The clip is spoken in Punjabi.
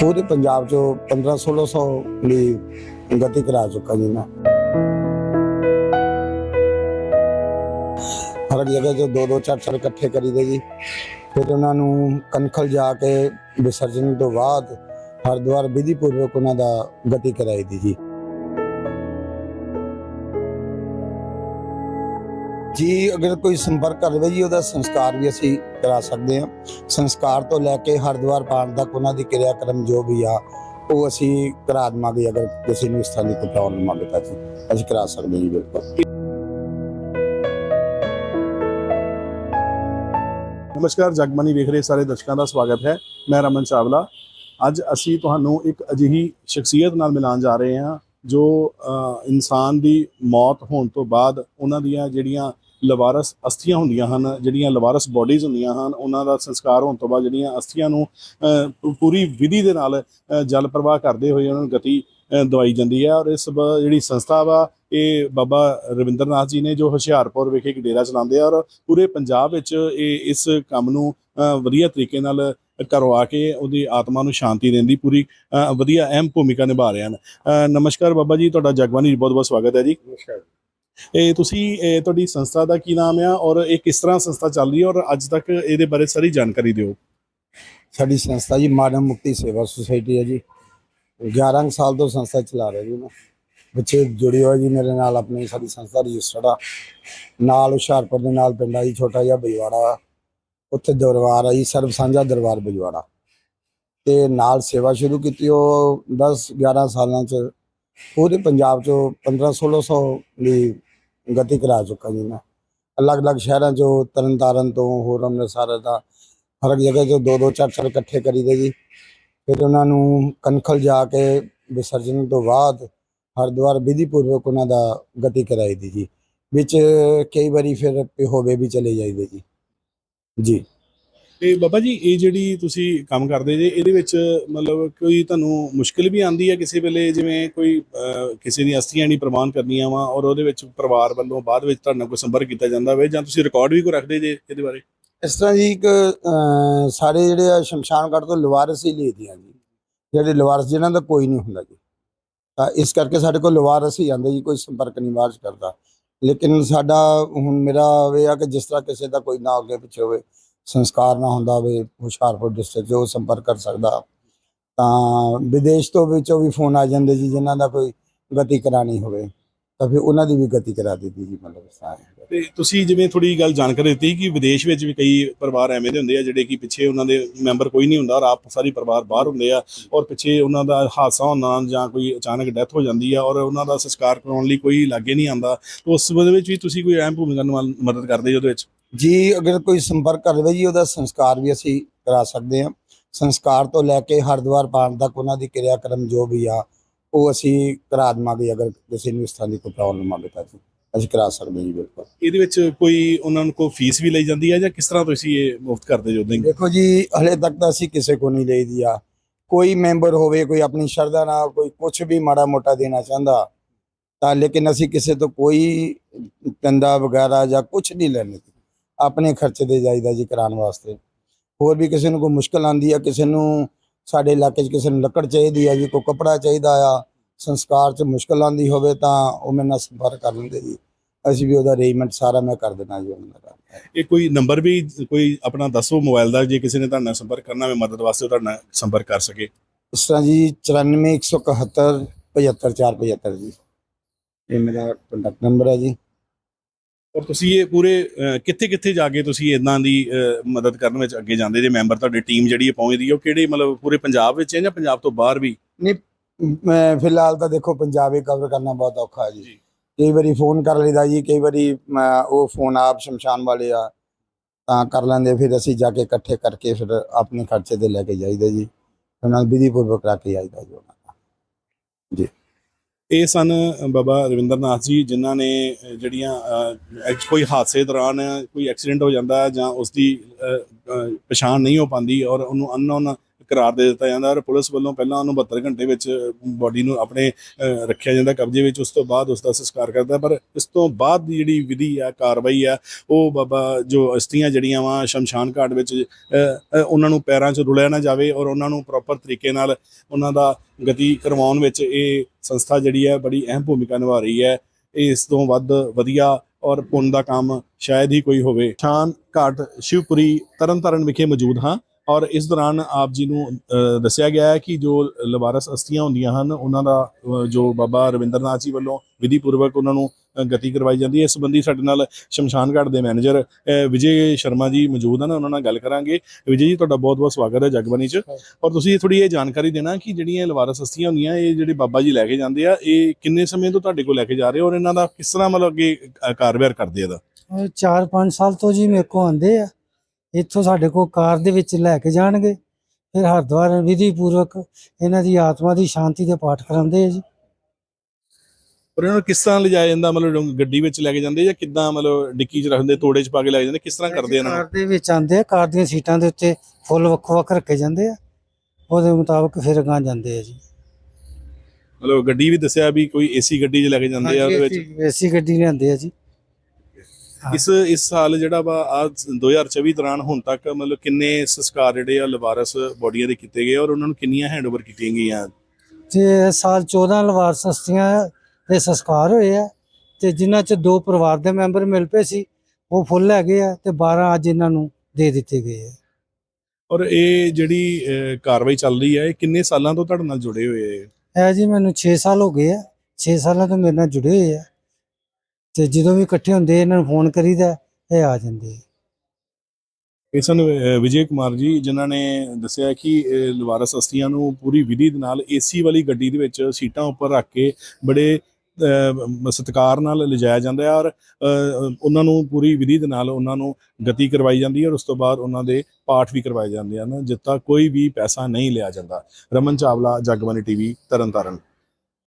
ਪੂਰੇ ਪੰਜਾਬ ਚੋਂ 15 1600 ਦੀ ਗਤੀ ਕਰਾ ਚੁੱਕਾ ਜੀ ਮੈਂ। ਹਰ ਜਗ੍ਹਾ 'ਚ ਦੋ ਦੋ ਚਾਰ ਚਾਰ ਇਕੱਠੇ ਕਰੀਦੇ ਜੀ। ਫਿਰ ਉਹਨਾਂ ਨੂੰ ਕਨਖਲ ਜਾ ਕੇ ਵਿਸਰਜਨ ਤੋਂ ਬਾਅਦ ਹਰਿਦੁਆਰ ਵਿਧੀ ਪੂਰਵਕ ਉਹਨਾਂ ਦਾ ਗਤੀ ਕਰਾਈ ਦੀ ਜੀ। ਜੀ, ਅਗਰ ਕੋਈ ਸੰਪਰਕ ਕਰਵੇ ਜੀ, ਉਹਦਾ ਸੰਸਕਾਰ ਵੀ ਅਸੀਂ ਕਰਾ ਸਕਦੇ ਹਾਂ। ਸੰਸਕਾਰ ਤੋਂ ਲੈ ਕੇ ਹਰਿਦੁਆਰ ਪਾਣ ਤੱਕ ਉਹਨਾਂ ਦੀ ਕਿਰਿਆ ਕਰਮ ਜੋ ਵੀ ਆ, ਉਹ ਅਸੀਂ ਕਰਾ ਦੇਵਾਂਗੇ, ਅਗਰ ਕਿਸੇ ਨੂੰ ਇਸ ਤਰ੍ਹਾਂ ਦੀ ਕੋਈ ਪ੍ਰੋਬਲਮ ਆਵੇ ਤਾਂ ਜੀ ਅਸੀਂ ਕਰਾ ਸਕਦੇ ਜੀ, ਬਿਲਕੁਲ। ਨਮਸਕਾਰ ਜਗਮਨੀ ਵੇਖ ਰਹੇ ਸਾਰੇ ਦਰਸ਼ਕਾਂ ਦਾ ਸਵਾਗਤ ਹੈ। ਮੈਂ ਰਮਨ ਚਾਵਲਾ। ਅੱਜ ਅਸੀਂ ਤੁਹਾਨੂੰ ਇੱਕ ਅਜਿਹੀ ਸ਼ਖਸੀਅਤ ਨਾਲ ਮਿਲਾਨ ਜਾ ਰਹੇ ਹਾਂ, ਜੋ ਇਨਸਾਨ ਦੀ ਮੌਤ ਹੋਣ ਤੋਂ ਬਾਅਦ ਉਹਨਾਂ ਦੀਆਂ ਜਿਹੜੀਆਂ ਲਵਾਰਸ ਅਸਥੀਆਂ ਹੁੰਦੀਆਂ ਹਨ, ਜਿਹੜੀਆਂ ਲਵਾਰਸ ਬਾਡੀਜ਼ ਹੁੰਦੀਆਂ ਹਨ, ਉਹਨਾਂ ਦਾ ਸੰਸਕਾਰ ਹੋਣ ਤੋਂ ਬਾਅਦ ਜਿਹੜੀਆਂ ਅਸਥੀਆਂ ਨੂੰ ਪੂਰੀ ਵਿਧੀ ਦੇ ਨਾਲ ਜਲ ਪ੍ਰਵਾਹ ਕਰਦੇ ਹੋਏ ਉਹਨਾਂ ਨੂੰ ਗਤੀ ਦਵਾਈ ਜਾਂਦੀ ਹੈ ਔਰ ਇਸ ਬ- ਜਿਹੜੀ ਸੰਸਥਾ ਵਾ, ਇਹ ਬਾਬਾ ਰਵਿੰਦਰਨਾਥ ਜੀ ਨੇ ਜੋ ਹੁਸ਼ਿਆਰਪੁਰ ਵਿਖੇ ਇੱਕ ਡੇਰਾ ਚਲਾਉਂਦੇ ਆ ਔਰ ਪੂਰੇ ਪੰਜਾਬ ਵਿੱਚ ਇਹ ਇਸ ਕੰਮ ਨੂੰ ਵਧੀਆ ਤਰੀਕੇ ਨਾਲ ਕਰਵਾ ਕੇ ਉਹਦੀ ਆਤਮਾ ਨੂੰ ਸ਼ਾਂਤੀ ਦੇਣ ਦੀ ਪੂਰੀ ਵਧੀਆ ਅਹਿਮ ਭੂਮਿਕਾ ਨਿਭਾ ਰਹੇ ਹਨ। ਨਮਸਕਾਰ ਬਾਬਾ ਜੀ, ਤੁਹਾਡਾ ਜਗਬਾਨੀ ਬਹੁਤ ਬਹੁਤ ਸਵਾਗਤ ਹੈ ਜੀ। ਨਮਸਕਾਰ ਇਹ ਤੁਸੀਂ, ਇਹ ਤੁਹਾਡੀ ਸੰਸਥਾ ਦਾ ਕੀ ਨਾਮ ਆ ਔਰ ਇਹ ਕਿਸ ਤਰ੍ਹਾਂ ਸੰਸਥਾ ਚੱਲ ਰਹੀ ਹੈ ਔਰ ਅੱਜ ਤੱਕ ਇਹਦੇ ਬਾਰੇ ਸਾਰੀ ਜਾਣਕਾਰੀ ਦਿਓ। ਸਾਡੀ ਸੰਸਥਾ ਜੀ ਮਾਨਵ ਮੁਕਤੀ ਸੇਵਾ ਸੁਸਾਇਟੀ ਹੈ ਜੀ। 11 ਕੁ ਸਾਲ ਤੋਂ ਸੰਸਥਾ ਚਲਾ ਰਹੇ ਜੀ ਮੈਂ। ਬੱਚੇ ਜੁੜੇ ਹੋਏ ਜੀ ਮੇਰੇ ਨਾਲ, ਆਪਣੀ ਸਾਡੀ ਸੰਸਥਾ ਰਜਿਸਟਰਡ ਆ। ਨਾਲ ਹੁਸ਼ਿਆਰਪੁਰ ਦੇ ਨਾਲ ਪਿੰਡ ਆ ਜੀ, ਛੋਟਾ ਜਿਹਾ ਬਜਵਾੜਾ। ਉੱਥੇ ਦਰਬਾਰ ਆ ਜੀ, ਸਰਬ ਸਾਂਝਾ ਦਰਬਾਰ ਬਜਵਾੜਾ। ਤੇ ਨਾਲ ਸੇਵਾ ਸ਼ੁਰੂ ਕੀਤੀ, ਉਹ 10 11 ਸਾਲਾਂ ਚ ਪੂਰੇ ਪੰਜਾਬ ਚੋਂ 15 1600 ਦੀ ਗਤੀ ਕਰਾ ਚੁੱਕਾ ਜੀ ਮੈਂ। ਅਲੱਗ-ਅਲੱਗ ਸ਼ਹਿਰਾਂ ਚੋਂ ਤਰਨਤਾਰਨ ਤੋਂ ਹੋਰ ਅੰਮ੍ਰਿਤਸਰ ਦਾ ਹਰ ਇੱਕ ਜਗ੍ਹਾ 'ਚੋਂ ਦੋ ਦੋ ਚਾਰ ਚਾਰ ਇਕੱਠੇ ਕਰੀਦੇ ਜੀ। ਫਿਰ ਉਹਨਾਂ ਨੂੰ ਕਨਖਲ ਜਾ ਕੇ ਵਿਸਰਜਨ ਤੋਂ ਬਾਅਦ ਹਰਿਦੁਆਰ ਵਿਧੀ ਪੂਰਵਕ ਉਹਨਾਂ ਦਾ ਗਤੀ ਕਰਾਈ ਦੀ ਜੀ। ਵਿੱਚ ਕਈ ਵਾਰੀ ਫਿਰ ਹੋਵੇ ਵੀ ਚਲੇ ਜਾਈਦੇ ਜੀ। ਜੀ। ਤੇ ਬਾਬਾ ਜੀ ਇਹ ਜਿਹੜੀ ਤੁਸੀਂ ਕੰਮ ਕਰਦੇ ਜੇ ਇਹਦੇ ਵਿੱਚ ਮਤਲਬ ਕੋਈ ਤੁਹਾਨੂੰ ਮੁਸ਼ਕਿਲ ਵੀ ਆਂਦੀ ਹੈ ਕਿਸੇ ਵੇਲੇ? ਜਿਵੇਂ ਕੋਈ ਅਹ, ਕਿਸੇ ਦੀ ਅਸਥੀਆਂ ਨਹੀਂ ਪ੍ਰਵਾਨ ਕਰਨੀਆਂ ਵਾ ਔਰ ਉਹਦੇ ਵਿੱਚ ਪਰਿਵਾਰ ਵੱਲੋਂ ਬਾਅਦ ਵਿੱਚ ਤੁਹਾਡੇ ਨਾਲ ਕੋਈ ਸੰਪਰਕ ਕੀਤਾ ਜਾਂਦਾ ਹੋਵੇ ਜਾਂ ਤੁਸੀਂ ਰਿਕਾਰਡ ਵੀ ਕੋਈ ਰੱਖਦੇ ਜੇ ਇਹਦੇ ਬਾਰੇ? ਇਸ ਤਰ੍ਹਾਂ ਜੀ ਇੱਕ ਅਹ, ਸਾਰੇ ਜਿਹੜੇ ਆ ਸ਼ਮਸ਼ਾਨ ਤੋਂ ਲਵਾਰਸ ਹੀ ਲਈਦੀਆਂ ਜੀ। ਜਿਹੜੇ ਲਵਾਰਸ ਜਿਨ੍ਹਾਂ ਦਾ ਕੋਈ ਨਹੀਂ ਹੁੰਦਾ ਜੀ। ਤਾਂ ਇਸ ਕਰਕੇ ਸਾਡੇ ਕੋਲ ਲਵਾਰਸ ਹੀ ਆਉਂਦੇ ਜੀ ਕੋਈ ਸੰਪਰਕ ਨਹੀਂ ਬਾਅਦ 'ਚ ਕਰਦਾ। ਲੇਕਿਨ ਸਾਡਾ ਹੁਣ ਮੇਰਾ ਇਹ ਆ ਕਿ ਜਿਸ ਤਰ੍ਹਾਂ ਕਿਸੇ ਦਾ ਕੋਈ ਨਾ ਅੱਗੇ ਪਿੱਛੇ ਹੋਵੇ ਸੰਸਕਾਰ ਨਾ ਹੁੰਦਾ ਹੋਵੇ, ਹੁਸ਼ਿਆਰਪੁਰ ਡਿਸਟ੍ਰਿਕਟ 'ਚ ਸੰਪਰਕ ਕਰ ਸਕਦਾ। ਤਾਂ ਵਿਦੇਸ਼ ਤੋਂ ਵਿੱਚੋਂ ਵੀ ਫੋਨ ਆ ਜਾਂਦੇ ਜੀ, ਜਿਨ੍ਹਾਂ ਦਾ ਕੋਈ ਗਤੀ ਕਰਾਣੀ ਹੋਵੇ, ਤਾਂ ਫਿਰ ਉਹਨਾਂ ਦੀ ਵੀ ਗਤੀ ਕਰਾ ਦਿੱਤੀ ਜੀ, ਮਤਲਬ ਇਸ ਤੇ ਤੁਸੀਂ ਜਿਵੇਂ ਥੋੜੀ ਗੱਲ ਜਾਣਕਾਰੀ ਦਿੱਤੀ ਕਿ ਵਿਦੇਸ਼ ਵਿੱਚ ਵੀ ਕਈ ਪਰਿਵਾਰ ਐਵੇਂ ਦੇ ਹੁੰਦੇ ਆ, ਜਿਹੜੇ ਕਿ ਪਿੱਛੇ ਉਹਨਾਂ ਦੇ ਮੈਂਬਰ ਕੋਈ ਨਹੀਂ ਹੁੰਦਾ ਔਰ ਆਪ ਸਾਰੀ ਪਰਿਵਾਰ ਬਾਹਰ ਹੁੰਦੇ ਆ ਔਰ ਪਿੱਛੇ ਉਹਨਾਂ ਦਾ ਹਾਦਸਾ ਹੋਣ ਜਾਂ ਕੋਈ ਅਚਾਨਕ ਡੈਥ ਹੋ ਜਾਂਦੀ ਆ ਔਰ ਉਹਨਾਂ ਦਾ ਸੰਸਕਾਰ ਕਰਾਉਣ ਲਈ ਕੋਈ ਲਾਗੇ ਨਹੀਂ ਆਂਦਾ ਉਸ ਸੰਬੰਧ ਵਿੱਚ ਵੀ ਤੁਸੀਂ ਕੋਈ ਅਹਿਮ ਭੂਮਿਕਾ ਨਿਭਾਉਣ- ਮਦਦ ਕਰਦੇ ਜੀ ਉਹਦੇ ਵਿੱਚ? ਜੀ ਅਗਰ ਕੋਈ ਸੰਪਰਕ ਕਰਵੇ ਜੀ ਉਹਦਾ ਸੰਸਕਾਰ ਵੀ ਅਸੀਂ ਕਰਾ ਸਕਦੇ ਹਾਂ। ਸੰਸਕਾਰ ਤੋਂ ਲੈ ਕੇ ਹਰਿਦੁਆਰ ਪਾਣ ਤੱਕ ਉਹਨਾਂ ਦੀ ਕਿਰਿਆਕਰਮ ਜੋ ਵੀ ਆ ਉਹ ਅਸੀਂ ਕਰਾ ਦੇਵਾਂਗੇ ਅਗਰ ਕਿਸੇ ਨੂੰ ਇਸ ਤਰ੍ਹਾਂ ਦੀ ਕੋਈ ਪ੍ਰੋਬਲਮ ਆਵੇ ਤਾਂ ਅਸੀਂ ਕਰਾ ਸਕਦੇ ਜੀ ਬਿਲਕੁਲ। ਇਹਦੇ ਵਿੱਚ ਕੋਈ ਉਹਨਾਂ ਨੂੰ ਕੋਈ ਫੀਸ ਵੀ ਲਈ ਜਾਂਦੀ ਹੈ ਜਾਂ ਕਿਸ ਤਰ੍ਹਾਂ ਤੁਸੀਂ ਇਹ ਮੁਫਤ ਕਰਦੇ ਜੋ ਹੀ ਦੇਖੋ ਜੀ ਹਲੇ ਤੱਕ ਤਾਂ ਅਸੀਂ ਕਿਸੇ ਕੋ ਨਹੀਂ ਲਈਦੀ ਆ। ਕੋਈ ਮੈਂਬਰ ਹੋਵੇ ਕੋਈ ਆਪਣੀ ਸ਼ਰਧਾ ਨਾਲ ਕੋਈ ਕੁਝ ਵੀ ਮਾੜਾ ਮੋਟਾ ਦੇਣਾ ਚਾਹੁੰਦਾ ਤਾਂ ਲੇਕਿਨ ਅਸੀਂ ਕਿਸੇ ਤੋਂ ਕੋਈ ਚੰਦਾ ਵਗੈਰਾ ਜਾਂ ਕੁਝ ਨਹੀਂ ਲੈਣੇ ਆਪਣੇ ਖਰਚੇ ਦੇ ਜਾਈਦਾ ਜੀ ਕਰਾਉਣ ਵਾਸਤੇ। ਹੋਰ ਵੀ ਕਿਸੇ ਨੂੰ ਕੋਈ ਮੁਸ਼ਕਲ ਆਂਦੀ ਆ ਕਿਸੇ ਨੂੰ ਸਾਡੇ ਇਲਾਕੇ 'ਚ ਕਿਸੇ ਨੂੰ ਲੱਕੜ ਚਾਹੀਦੀ ਆ ਜੀ ਕੋਈ ਕੱਪੜਾ ਚਾਹੀਦਾ ਆ ਸੰਸਕਾਰ 'ਚ ਮੁਸ਼ਕਲ ਆਂਦੀ ਹੋਵੇ ਤਾਂ ਉਹ ਮੇਰੇ ਨਾਲ ਸੰਪਰਕ ਕਰ ਲੈਂਦੇ ਜੀ। ਅਸੀਂ ਵੀ ਉਹਦਾ ਅਰੇਂਜਮੈਂਟ ਸਾਰਾ ਮੈਂ ਕਰ ਦੇਣਾ ਜੀ ਉਹਨਾਂ ਦਾ। ਇਹ ਕੋਈ ਨੰਬਰ ਵੀ ਕੋਈ ਆਪਣਾ ਦੱਸੋ ਮੋਬਾਈਲ ਦਾ ਜੇ ਕਿਸੇ ਨੇ ਤੁਹਾਡੇ ਨਾਲ ਸੰਪਰਕ ਕਰਨਾ ਹੋਵੇ ਮਦਦ ਵਾਸਤੇ ਤੁਹਾਡੇ ਸੰਪਰਕ ਕਰ ਸਕੇ। ਇਸ ਤਰ੍ਹਾਂ ਜੀ 94 171 75 475 ਜੀ। ਇਹ ਮੇਰਾ ਕੰਟੈਕਟ ਨੰਬਰ ਹੈ ਜੀ। ਔਰ ਤੁਸੀਂ ਇਹ ਪੂਰੇ ਕਿੱਥੇ ਕਿੱਥੇ ਜਾ ਕੇ ਤੁਸੀਂ ਇਦਾਂ ਦੀ ਮਦਦ ਕਰਨ ਵਿੱਚ ਅੱਗੇ ਜਾਂਦੇ ਜੇ ਮੈਂਬਰ ਤੁਹਾਡੀ ਟੀਮ ਜਿਹੜੀ ਹੈ ਪਹੁੰਚਦੀ ਹੈ ਉਹ ਕਿਹੜੇ ਮਤਲਬ ਪੂਰੇ ਪੰਜਾਬ ਵਿੱਚ ਹੈ ਜਾਂ ਪੰਜਾਬ ਤੋਂ ਬਾਹਰ ਵੀ? ਮੈਂ ਫਿਲਹਾਲ ਤਾਂ ਦੇਖੋ ਪੰਜਾਬੀ ਕਵਰ ਕਰਨਾ ਬਹੁਤ ਔਖਾ ਹੈ ਜੀ। ਜੀ। ਕਈ ਵਾਰੀ ਫੋਨ ਕਰ ਲਈਦਾ ਜੀ ਕਈ ਵਾਰੀ ਉਹ ਫੋਨ ਆਪ ਸ਼ਮਸ਼ਾਨ ਵਾਲੇ ਆ ਤਾਂ ਕਰ ਲੈਂਦੇ ਫਿਰ ਅਸੀਂ ਜਾ ਕੇ ਇਕੱਠੇ ਕਰਕੇ ਫਿਰ ਆਪਣੇ ਖਰਚੇ ਤੇ ਲੈ ਕੇ ਜਾਈਦਾ ਜੀ। ਉਹਨਾਂ ਨੂੰ ਵਿਧੀ ਪੂਰਵਕ ਰੱਖ ਕੇ ਆਈਦਾ ਜੀ ਉਹਨਾਂ ਦਾ। ਇਹ ਸਨ ਬਾਬਾ ਰਵਿੰਦਰਨਾਥ ਜੀ, ਜਿਨ੍ਹਾਂ ਨੇ ਜਿਹੜੀਆਂ ਕੋਈ ਹਾਦਸੇ ਦੌਰਾਨ ਕੋਈ ਐਕਸੀਡੈਂਟ ਹੋ ਜਾਂਦਾ ਜਾਂ ਉਸ ਦੀ ਪਛਾਣ ਨਹੀਂ ਹੋ ਪਾਉਂਦੀ ਔਰ ਉਹਨੂੰ ਅਨਨੋਨ ਕਰਾਰ ਦੇ ਦਿੱਤਾ ਜਾਂਦਾ ਔਰ ਪੁਲਿਸ ਵੱਲੋਂ ਪਹਿਲਾਂ ਉਹਨੂੰ 72 ਘੰਟੇ ਵਿੱਚ ਬਾਡੀ ਨੂੰ ਆਪਣੇ ਰੱਖਿਆ ਜਾਂਦਾ, ਕਬਜ਼ੇ ਵਿੱਚ, ਉਸ ਤੋਂ ਬਾਅਦ ਉਸ ਦਾ ਸੰਸਕਾਰ ਕਰਦਾ। ਪਰ ਇਸ ਤੋਂ ਬਾਅਦ ਦੀ ਜਿਹੜੀ ਵਿਧੀ ਆ, ਕਾਰਵਾਈ ਆ, ਉਹ ਬਾਬਾ ਜੋ ਅਸਥੀਆਂ ਜਿਹੜੀਆਂ ਵਾ, ਸ਼ਮਸ਼ਾਨ ਘਾਟ ਵਿੱਚ ਉਹਨਾਂ ਨੂੰ ਪੈਰਾਂ 'ਚ ਰੁਲਿਆ ਨਾ ਜਾਵੇ ਔਰ ਉਹਨਾਂ ਨੂੰ ਪ੍ਰੋਪਰ ਤਰੀਕੇ ਨਾਲ ਉਹਨਾਂ ਦਾ ਗਤੀ ਕਰਵਾਉਣ ਵਿੱਚ ਇਹ ਸੰਸਥਾ ਜਿਹੜੀ ਹੈ ਬੜੀ ਅਹਿਮ ਭੂਮਿਕਾ ਨਿਭਾ ਰਹੀ ਹੈ। ਇਹ ਇਸ ਤੋਂ ਵੱਧ ਵਧੀਆ ਔਰ ਪੁੰਨ ਦਾ ਕੰਮ ਸ਼ਾਇਦ ਹੀ ਕੋਈ ਹੋਵੇ। ਸ਼ਾਨ ਘਾਟ ਸ਼ਿਵਪੁਰੀ ਤਰਨਤਾਰਨ ਵਿਖੇ ਮੌਜੂਦ ਹਾਂ। ਔਰ ਇਸ ਦੌਰਾਨ ਆਪ ਜੀ ਨੂੰ ਦੱਸਿਆ ਗਿਆ ਹੈ ਕਿ ਜੋ ਲਵਾਰਸ ਅਸਤੀਆਂ ਹੁੰਦੀਆਂ ਹਨ ਉਹਨਾਂ ਦਾ ਜੋ ਬਾਬਾ ਰਵਿੰਦਰਨਾਥ ਜੀ ਵੱਲੋਂ ਵਿਧੀ ਪੂਰਵਕ ਉਹਨਾਂ ਨੂੰ ਗਤੀ ਕਰਵਾਈ ਜਾਂਦੀ ਹੈ। ਇਸ ਸੰਬੰਧੀ ਸਾਡੇ ਨਾਲ ਸ਼ਮਸ਼ਾਨ ਦੇ ਮੈਨੇਜਰ ਵਿਜੇ ਸ਼ਰਮਾ ਜੀ ਮੌਜੂਦ ਹਨ। ਉਹਨਾਂ ਨਾਲ ਗੱਲ ਕਰਾਂਗੇ। ਵਿਜੇ ਜੀ ਤੁਹਾਡਾ ਬਹੁਤ ਬਹੁਤ ਸਵਾਗਤ ਹੈ ਜਗਬਾਨੀ ਚ। ਔਰ ਤੁਸੀਂ ਥੋੜੀ ਇਹ ਜਾਣਕਾਰੀ ਦੇਣਾ ਕਿ ਜਿਹੜੀਆਂ ਲਵਾਰਸ ਅਸਤੀਆਂ ਹੁੰਦੀਆਂ ਇਹ ਜਿਹੜੇ ਬਾਬਾ ਜੀ ਲੈ ਕੇ ਜਾਂਦੇ ਆ ਇਹ ਕਿੰਨੇ ਸਮੇਂ ਤੋਂ ਤੁਹਾਡੇ ਕੋਲ ਲੈ ਕੇ ਜਾ ਰਹੇ ਔਰ ਇਹਨਾਂ ਦਾ ਕਿਸ ਤਰ੍ਹਾਂ ਮਤਲਬ ਅੱਗੇ ਅ, ਕਾਰਵਾਈ ਕਰਦੇ ਇਹਦਾ? ਉਹ ਚਾਰ ਪੰਜ ਸਾਲ ਤੋਂ ਜੀ ਮੇਰੇ ਕੋਲ ਆਂਦੇ ਆ। ਇੱਥੋਂ ਸਾਡੇ ਕੋ ਕਾਰ ਦੇ ਵਿੱਚ ਲੈ ਕੇ ਜਾਣਗੇ। ਫਿਰ ਹਰਿਦੁਆਰ ਵਿਧੀ ਪੂਰਵਕ ਇਹਨਾਂ ਦੀ ਆਤਮਾ ਦੀ ਸ਼ਾਂਤੀ ਦੇ ਪਾਠ ਕਰਾਉਂਦੇ ਆ ਜੀ। ਔਰ ਇਹਨਾਂ ਨੂੰ ਕਿਸ ਤਰ੍ਹਾਂ ਲਿਜਾਇਆ ਜਾਂਦਾ? ਮਤਲਬ ਗੱਡੀ ਵਿੱਚ ਲੈ ਕੇ ਜਾਂਦੇ ਜਾਂ ਕਿੱਦਾਂ ਮਤਲਬ ਡਿੱਕੀ 'ਚ ਰੱਖਦੇ ਤੋੜੇ 'ਚ ਪਾ ਕੇ ਲੈ ਜਾਂਦੇ? ਕਿਸ ਤਰ੍ਹਾਂ ਕਰਦੇ ਇਹਨਾਂ ਨੂੰ? ਕਾਰ ਦੇ ਵਿੱਚ ਆਂਦੇ ਆ ਕਾਰ ਦੀਆਂ ਸੀਟਾਂ ਦੇ ਉੱਤੇ ਫੁੱਲ ਵੱਖ ਵੱਖ ਰੱਖੇ ਜਾਂਦੇ ਆ। ਉਹਦੇ ਮੁਤਾਬਕ ਫਿਰ ਅਗਾਂਹ ਜਾਂਦੇ ਆ ਜੀ। ਮਤਲਬ ਗੱਡੀ ਵੀ ਦੱਸਿਆ ਵੀ ਕੋਈ ਏਸੀ ਗੱਡੀ 'ਚ ਲੈ ਕੇ ਜਾਂਦੇ ਆ ਉਹਦੇ ਵਿੱਚ? ਏਸੀ ਗੱਡੀ ਲਿਆਂਦੇ ਆ ਜੀ। ਇਸ ਇਸ ਸਾਲ ਜਿਹੜਾ ਵਾ ਆ 2024 ਦੌਰਾਨ ਹੁਣ ਤੱਕ ਮਤਲਬ ਕਿੰਨੇ ਸੰਸਕਾਰ ਜਿਹੜੇ ਆ ਲਵਾਰਸ ਬੋਡੀਆਂ ਦੇ ਕੀਤੇ ਗਏ ਔਰ ਉਹਨਾਂ ਨੂੰ ਕਿੰਨੀਆਂ ਹੈਂਡਓਵਰ ਕੀਤੀਆਂ ਗਈਆਂ? ਤੇ ਇਸ ਸਾਲ 14 ਲਵਾਰ ਸਸਤੀਆਂ ਦੇ ਸੰਸਕਾਰ ਹੋਏ ਆ ਤੇ ਜਿਨ੍ਹਾਂ ਚ ਦੋ ਪਰਿਵਾਰ ਦੇ ਮੈਂਬਰ ਮਿਲ ਪਏ ਸੀ ਉਹ ਫੁੱਲ ਹੈਗੇ ਆ ਤੇ 12 ਅੱਜ ਇਹਨਾਂ ਨੂੰ ਦੇ ਦਿੱਤੇ ਗਏ ਆ। ਔਰ ਇਹ ਜਿਹੜੀ ਕਾਰਵਾਈ ਚੱਲ ਰਹੀ ਹੈ ਇਹ ਕਿੰਨੇ ਸਾਲਾਂ ਤੋਂ ਤੁਹਾਡੇ ਨਾਲ ਜੁੜੇ ਹੋਏ ਹੈ ਇਹ ਜੀ ਮੈਨੂੰ 6 ਸਾਲ ਹੋ ਗਏ ਆ 6 ਸਾਲਾਂ ਤੋਂ ਮੇਰੇ ਨਾਲ ਜੁੜੇ ਹੋਏ ਆ। ਤੇ ਜਦੋਂ ਵੀ ਇਕੱਠੇ ਹੁੰਦੇ ਇਹਨਾਂ ਨੂੰ ਫੋਨ ਕਰੀਦਾ ਇਹ ਆ ਜਾਂਦੇ ਇਹ ਸਨ ਅਹ, ਵਿਜੇ ਕੁਮਾਰ ਜੀ ਜਿਨ੍ਹਾਂ ਨੇ ਦੱਸਿਆ ਕਿ ਅਹ, ਲਵਾਰਸ ਅਸਤੀਆਂ ਨੂੰ ਪੂਰੀ ਵਿਧੀ ਦੇ ਨਾਲ ਏਸੀ ਵਾਲੀ ਗੱਡੀ ਦੇ ਵਿੱਚ ਸੀਟਾਂ ਉੱਪਰ ਰੱਖ ਕੇ ਬੜੇ ਅਹ, ਸਤਿਕਾਰ ਨਾਲ ਲਿਜਾਇਆ ਜਾਂਦਾ ਹੈ ਔਰ ਅਹ, ਉਹਨਾਂ ਨੂੰ ਪੂਰੀ ਵਿਧੀ ਦੇ ਨਾਲ ਉਹਨਾਂ ਨੂੰ ਗਤੀ ਕਰਵਾਈ ਜਾਂਦੀ ਹੈ ਔਰ ਉਸ ਤੋਂ ਬਾਅਦ ਉਹਨਾਂ ਦੇ ਪਾਠ ਵੀ ਕਰਵਾਏ ਜਾਂਦੇ ਹਨ ਜਿੱਤਾ ਕੋਈ ਵੀ ਪੈਸਾ ਨਹੀਂ ਲਿਆ ਜਾਂਦਾ। ਰਮਨ ਚਾਵਲਾ ਜਗਬਾਨੀ ਟੀਵੀ ਤਰਨਤਾਰਨ।